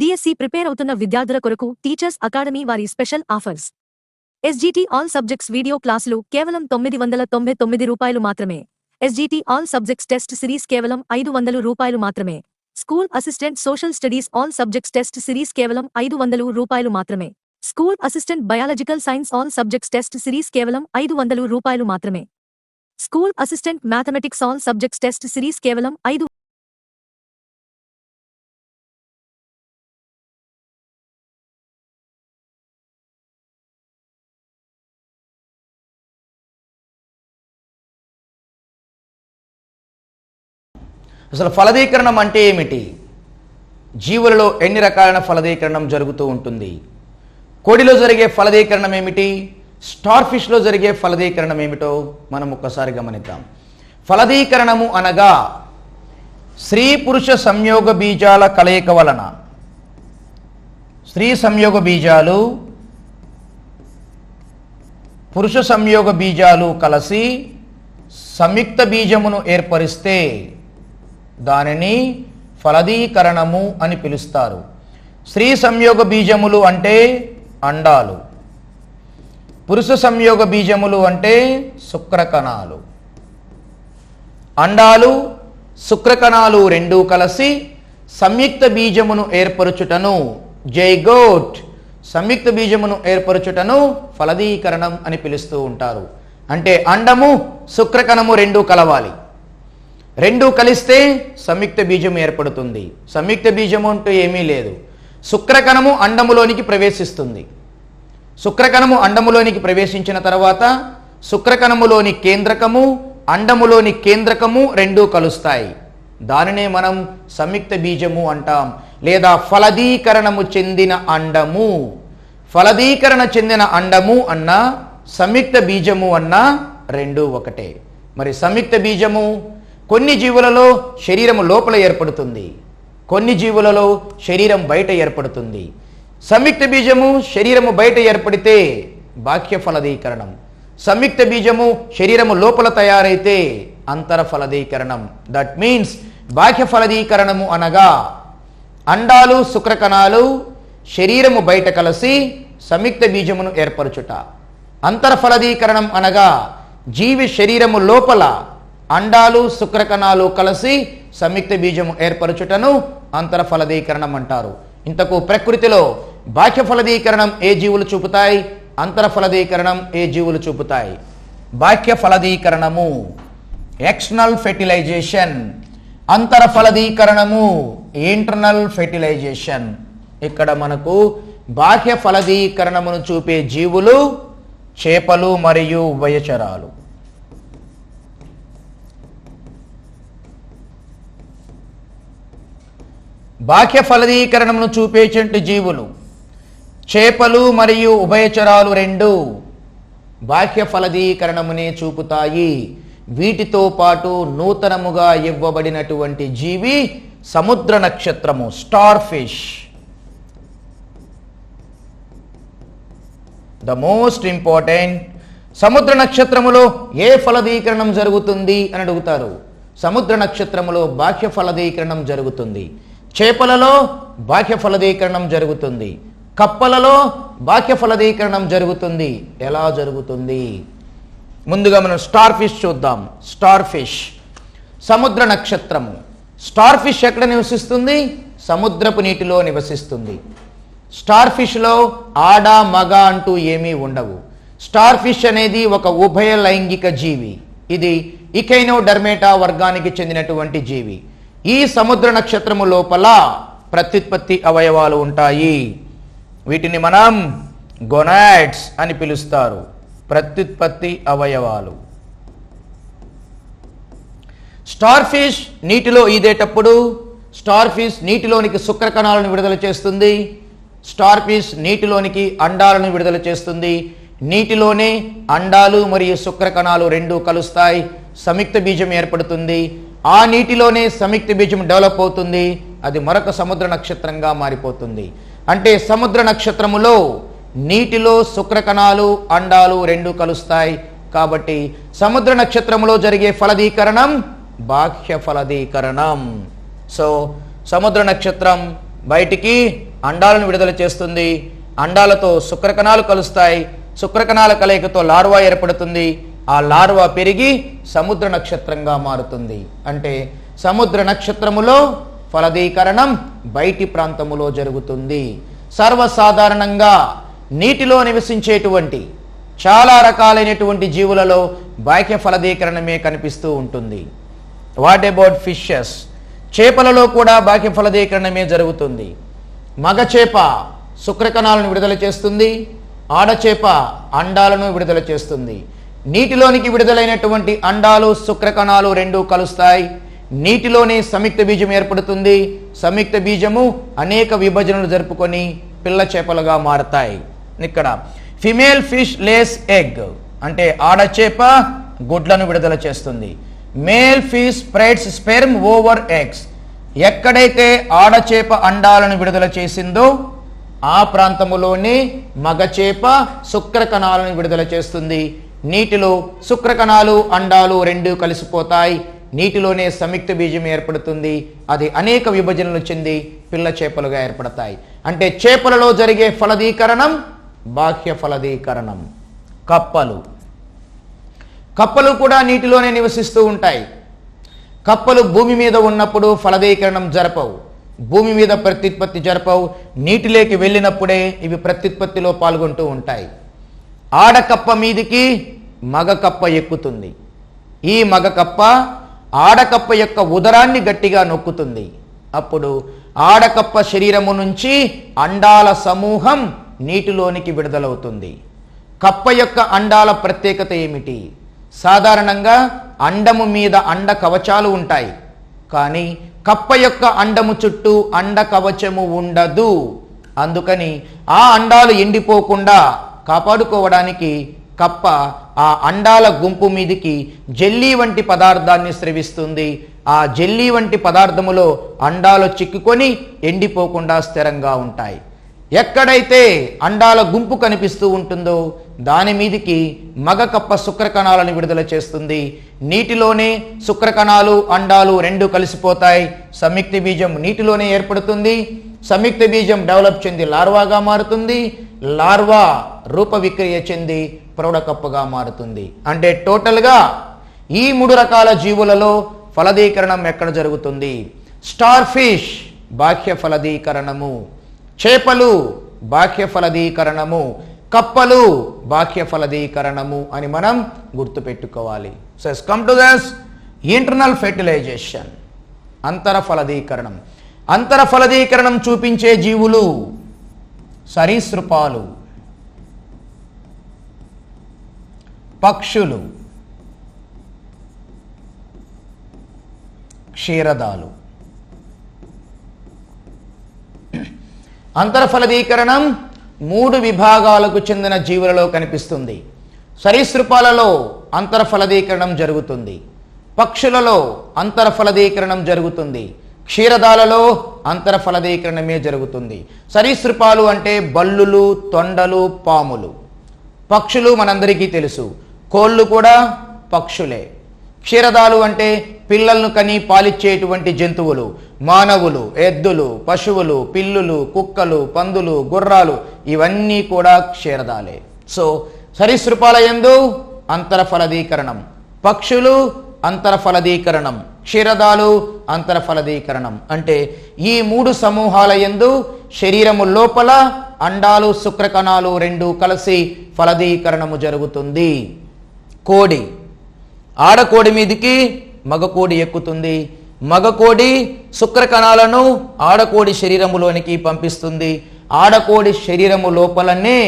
DSC prepare అవుతున్న విద్యార్థుల కొరకు టీచర్స్ అకాడమీ వారి special offers. SGT all subjects video క్లాసులు కేవలం తొమ్మిది వందల తొంభై తొమ్మిది రూపాయలు మాత్రమే. SGT all subjects test series కేవలం ఐదు వందలు రూపాయలు మాత్రమే. School assistant social studies all subjects test series కేవలం ఐదు వందలు రూపాయలు మాత్రమే. School assistant biological science all subjects test series కేవలం ఐదు వందలు రూపాయలు మాత్రమే. School assistant mathematics all subjects test series కేవలం ఐదు అసలు ఫలదీకరణం అంటే ఏమిటి? జీవులలో ఎన్ని రకాలైన ఫలదీకరణం జరుగుతూ ఉంటుంది? కోడిలో జరిగే ఫలదీకరణం ఏమిటి? స్టార్ ఫిష్లో జరిగే ఫలదీకరణం ఏమిటో మనం ఒక్కసారి గమనిద్దాం. ఫలదీకరణము అనగా స్త్రీ పురుష సంయోగ బీజాల కలయిక వలన. స్త్రీ సంయోగ బీజాలు పురుష సంయోగ బీజాలు కలిసి సంయుక్త బీజమును ఏర్పరిస్తే దానిని ఫలదీకరణము అని పిలుస్తారు. స్త్రీ సంయోగ బీజములు అంటే అండాలు. పురుష సంయోగ బీజములు అంటే శుక్రకణాలు. అండాలు శుక్రకణాలు రెండూ కలిసి సంయుక్త బీజమును ఏర్పరచుటను జైగోట్ సంయుక్త బీజమును ఏర్పరచుటను ఫలదీకరణం అని పిలుస్తూ ఉంటారు. అంటే అండము శుక్రకణము రెండూ కలవాలి. రెండు కలిస్తే సంయుక్త బీజం ఏర్పడుతుంది. సంయుక్త బీజము అంటూ ఏమీ లేదు. శుక్రకణము అండములోనికి ప్రవేశిస్తుంది. శుక్రకణము అండములోనికి ప్రవేశించిన తర్వాత శుక్రకణములోని కేంద్రకము అండములోని కేంద్రకము రెండూ కలుస్తాయి. దానినే మనం సంయుక్త బీజము అంటాం. లేదా ఫలదీకరణము చెందిన అండము. ఫలదీకరణ చెందిన అండము అన్నా సంయుక్త బీజము అన్నా రెండూ ఒకటే. మరి సంయుక్త బీజము కొన్ని జీవులలో శరీరము లోపల ఏర్పడుతుంది. కొన్ని జీవులలో శరీరం బయట ఏర్పడుతుంది. సంయుక్త బీజము శరీరము బయట ఏర్పడితే బాహ్య ఫలదీకరణం సంయుక్త బీజము శరీరము లోపల తయారైతే అంతర ఫలదీకరణం దట్ మీన్స్ బాహ్య ఫలదీకరణము అనగా అండాలు శుక్రకణాలు శరీరము బయట కలిసి సంయుక్త బీజమును ఏర్పరచుట. అంతర ఫలదీకరణం అనగా జీవి శరీరము లోపల అండాలు శుక్రకణాలు కలిసి సంయుక్త బీజము ఏర్పరచుటను అంతర ఫలదీకరణం అంటారు. ఇంతకు ప్రకృతిలో బాహ్య ఫలదీకరణం ఏ జీవులు చూపుతాయి? అంతర ఫలదీకరణం ఏ జీవులు చూపుతాయి? బాహ్య ఫలదీకరణము ఎక్స్టర్నల్ ఫెర్టిలైజేషన్ అంతర ఫలదీకరణము ఇంటర్నల్ ఫెర్టిలైజేషన్ ఇక్కడ మనకు బాహ్య ఫలదీకరణమును చూపే జీవులు చేపలు మరియు ఉభయచరాలు బాహ్య ఫలదీకరణమును చూపేటువంటి జీవులు. చేపలు మరియు ఉభయచరాలు రెండు బాహ్య ఫలదీకరణమునే చూపుతాయి. వీటితో పాటు నూతనముగా ఇవ్వబడినటువంటి జీవి సముద్ర నక్షత్రము star fish the most important. సముద్ర నక్షత్రములో ఏ ఫలదీకరణం జరుగుతుంది అని అడుగుతారు. సముద్ర నక్షత్రములో బాహ్య ఫలదీకరణం జరుగుతుంది. చేపలలో బాహ్య ఫలదీకరణం జరుగుతుంది. కప్పలలో బాహ్య ఫలదీకరణం జరుగుతుంది. ఎలా జరుగుతుంది? ముందుగా మనం స్టార్ ఫిష్ చూద్దాం. స్టార్ ఫిష్ సముద్ర నక్షత్రము. స్టార్ ఫిష్ ఎక్కడ నివసిస్తుంది? సముద్రపు నీటిలో నివసిస్తుంది. స్టార్ ఫిష్లో ఆడ మగ అంటూ ఏమీ ఉండవు. స్టార్ ఫిష్ అనేది ఒక ఉభయ లైంగిక జీవి. ఇది ఇకైనో డర్మేటా వర్గానికి చెందినటువంటి జీవి. ఈ సముద్ర నక్షత్రము లోపల ప్రత్యుత్పత్తి అవయవాలు ఉంటాయి. వీటిని మనం గొనాడ్స్ అని పిలుస్తారు. ప్రత్యుత్పత్తి అవయవాలు. స్టార్ ఫిష్ నీటిలో ఈదేటప్పుడు స్టార్ ఫిష్ నీటిలోనికి శుక్రకణాలను విడుదల చేస్తుంది. స్టార్ ఫిష్ నీటిలోనికి అండాలను విడుదల చేస్తుంది. నీటిలోనే అండాలు మరియు శుక్రకణాలు రెండూ కలుస్తాయి. సంయుక్త బీజం ఏర్పడుతుంది. ఆ నీటిలోనే సంయుక్త బీజం డెవలప్ అవుతుంది. అది మరొక సముద్ర నక్షత్రంగా మారిపోతుంది. అంటే సముద్ర నక్షత్రములో నీటిలో శుక్రకణాలు అండాలు రెండు కలుస్తాయి. కాబట్టి సముద్ర నక్షత్రములో జరిగే ఫలదీకరణం బాహ్య ఫలదీకరణం. సో సముద్ర నక్షత్రం బయటికి అండాలను విడుదల చేస్తుంది. అండాలతో శుక్రకణాలు కలుస్తాయి. శుక్రకణాల కలయికతో లార్వా ఏర్పడుతుంది. ఆ లార్వా పెరిగి సముద్ర నక్షత్రంగా మారుతుంది. అంటే సముద్ర నక్షత్రములో ఫలదీకరణం బయటి ప్రాంతములో జరుగుతుంది. సర్వసాధారణంగా నీటిలో నివసించేటువంటి చాలా రకాలైనటువంటి జీవులలో బాహ్య ఫలదీకరణమే కనిపిస్తూ ఉంటుంది. What about fishes? చేపలలో కూడా బాహ్య ఫలదీకరణమే జరుగుతుంది. మగ చేప శుక్రకణాలను విడుదల చేస్తుంది. ఆడచేప అండాలను విడుదల చేస్తుంది. నీటిలోనికి విడుదలైనటువంటి అండాలు శుక్రకణాలు రెండు కలుస్తాయి. నీటిలోనే సంయుక్త బీజం ఏర్పడుతుంది. సంయుక్త బీజము అనేక విభజనలు జరుపుకొని పిల్ల చేపలుగా మారతాయి. ఇక్కడ ఫిమేల్ ఫిష్ లేస్ ఎగ్ అంటే ఆడచేప గుడ్లను విడుదల చేస్తుంది. Male fish spreads sperm over eggs ఎక్కడైతే ఆడచేప అండాలను విడుదల చేసిందో ఆ ప్రాంతములోనే మగచేప శుక్రకణాలను విడుదల చేస్తుంది. నీటిలో శుక్రకణాలు అండాలు రెండు కలిసిపోతాయి. నీటిలోనే సంయుక్త బీజం ఏర్పడుతుంది. అది అనేక విభజనలు చెంది పిల్ల చేపలుగా ఏర్పడతాయి. అంటే చేపలలో జరిగే ఫలదీకరణం బాహ్య ఫలదీకరణం. కప్పలు. కప్పలు కూడా నీటిలోనే నివసిస్తూ ఉంటాయి. కప్పలు భూమి మీద ఉన్నప్పుడు ఫలదీకరణం జరపవు. భూమి మీద ప్రత్యుత్పత్తి జరపవు. నీటిలోకి వెళ్ళినప్పుడే ఇవి ప్రత్యుత్పత్తిలో పాల్గొంటూ ఉంటాయి. ఆడకప్ప మీదికి మగ కప్ప ఎక్కుతుంది. ఈ మగకప్ప ఆడకప్ప యొక్క ఉదరాన్ని గట్టిగా నొక్కుతుంది. అప్పుడు ఆడకప్ప శరీరము నుంచి అండాల సమూహం నీటిలోనికి విడుదలవుతుంది. కప్ప యొక్క అండాల ప్రత్యేకత ఏమిటి? సాధారణంగా అండము మీద అండ కవచాలు ఉంటాయి. కానీ కప్ప యొక్క అండము చుట్టూ అండ కవచము ఉండదు. అందుకని ఆ అండాలు ఎండిపోకుండా కాపాడుకోవడానికి కప్ప ఆ అండాల గుంపు మీదికి జెల్లీ వంటి పదార్థాన్ని స్రవిస్తుంది. ఆ జెల్లీ వంటి పదార్థములో అండాలు చిక్కుకొని ఎండిపోకుండా స్థిరంగా ఉంటాయి. ఎక్కడైతే అండాల గుంపు కనిపిస్తూ ఉంటుందో దాని మీదికి మగ కప్ప శుక్రకణాలను విడుదల చేస్తుంది. నీటిలోనే శుక్రకణాలు అండాలు రెండు కలిసిపోతాయి. సంయుక్తి బీజం నీటిలోనే ఏర్పడుతుంది. సంయుక్త బీజం డెవలప్ చెంది లార్వాగా మారుతుంది లార్వా రూప విక్రియ చెంది ప్రౌఢకప్పగా మారుతుంది. అంటే టోటల్గా ఈ మూడు రకాల జీవులలో ఫలదీకరణం ఎక్కడ జరుగుతుంది? స్టార్ ఫిష్ బాహ్య ఫలదీకరణము చేపలు బాహ్య ఫలదీకరణము కప్పలు బాహ్య ఫలదీకరణము అని మనం గుర్తుపెట్టుకోవాలి. So come to this internal fertilization అంతర ఫలదీకరణం. అంతర ఫలదీకరణం చూపించే జీవులు సరీసృపాలు పక్షులు క్షీరదాలు. అంతర్ఫలదీకరణం మూడు విభాగాలకు చెందిన జీవులలో కనిపిస్తుంది. సరీసృపాలలో అంతర్ఫలదీకరణం జరుగుతుంది. పక్షులలో అంతర్ఫలదీకరణం జరుగుతుంది. క్షీరదాలలో అంతరఫలదీకరణమే జరుగుతుంది. సరీసృపాలు అంటే బల్లులు తొండలు పాములు. పక్షులు మనందరికీ తెలుసు. కోళ్ళు కూడా పక్షులే. క్షీరదాలు అంటే పిల్లలను కని పాలిచ్చేటువంటి జంతువులు. మానవులు ఎద్దులు పశువులు పిల్లులు కుక్కలు పందులు గుర్రాలు ఇవన్నీ కూడా క్షీరదాలే. సో సరీసృపాల ఎందు అంతరఫలదీకరణం. పక్షులు అంతరఫలదీకరణం. క్షీరదాలు అంతరఫలదీకరణం. అంటే ఈ మూడు సమూహాల యందు శరీరము లోపల అండాలు శుక్రకణాలు రెండు కలిసి ఫలదీకరణము జరుగుతుంది. కోడి. ఆడకోడి మీదికి మగకోడి ఎక్కుతుంది. మగకోడి శుక్రకణాలను ఆడకోడి శరీరములోనికి పంపిస్తుంది. ఆడకోడి శరీరము లోపలనే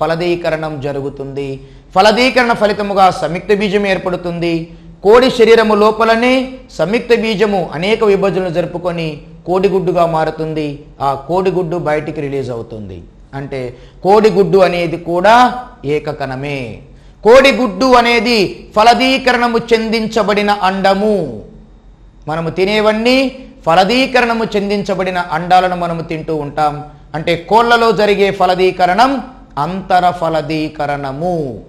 ఫలదీకరణం జరుగుతుంది. ఫలదీకరణ ఫలితముగా సంయుక్త బీజం ఏర్పడుతుంది. కోడి శరీరము లోపలనే సంయుక్త బీజము అనేక విభజనలు జరుపుకొని కోడిగుడ్డుగా మారుతుంది. ఆ కోడిగుడ్డు బయటికి రిలీజ్ అవుతుంది. అంటే కోడిగుడ్డు అనేది కూడా ఏకకణమే. కోడిగుడ్డు అనేది ఫలదీకరణము చెందించబడిన అండము. మనము తినేవన్నీ ఫలదీకరణము చెందించబడిన అండాలను మనము తింటూ ఉంటాం. అంటే కోళ్ళలో జరిగే ఫలదీకరణం అంతర ఫలదీకరణము.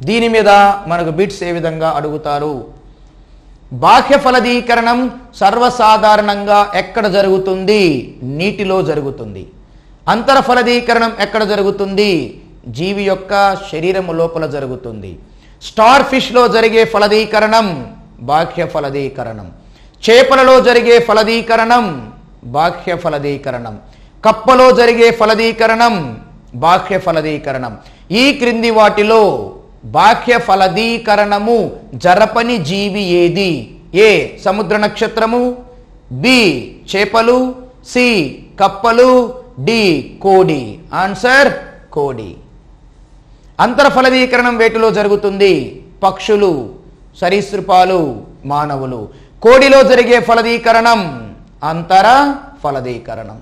దీని మీద మనకు బిట్స్ ఏ విధంగా అడుగుతారు? బాహ్య ఫలదీకరణం సర్వసాధారణంగా ఎక్కడ జరుగుతుంది? నీటిలో జరుగుతుంది. అంతర ఫలదీకరణం ఎక్కడ జరుగుతుంది? జీవి యొక్క శరీరము లోపల జరుగుతుంది. స్టార్ ఫిష్లో జరిగే ఫలదీకరణం బాహ్య ఫలదీకరణం. చేపలలో జరిగే ఫలదీకరణం బాహ్య ఫలదీకరణం. కప్పలో జరిగే ఫలదీకరణం బాహ్య ఫలదీకరణం. ఈ క్రింది వాటిలో బాహ్య ఫలదీకరణము జరపని జీవి ఏది? ఏ. సముద్ర నక్షత్రము. బి. చేపలు. సి. కప్పలు. డి. కోడి. ఆన్సర్ కోడి. అంతర ఫలదీకరణం వేటిలో జరుగుతుంది? పక్షులు సరీసృపాలు మానవులు. కోడిలో జరిగే ఫలదీకరణం అంతర ఫలదీకరణం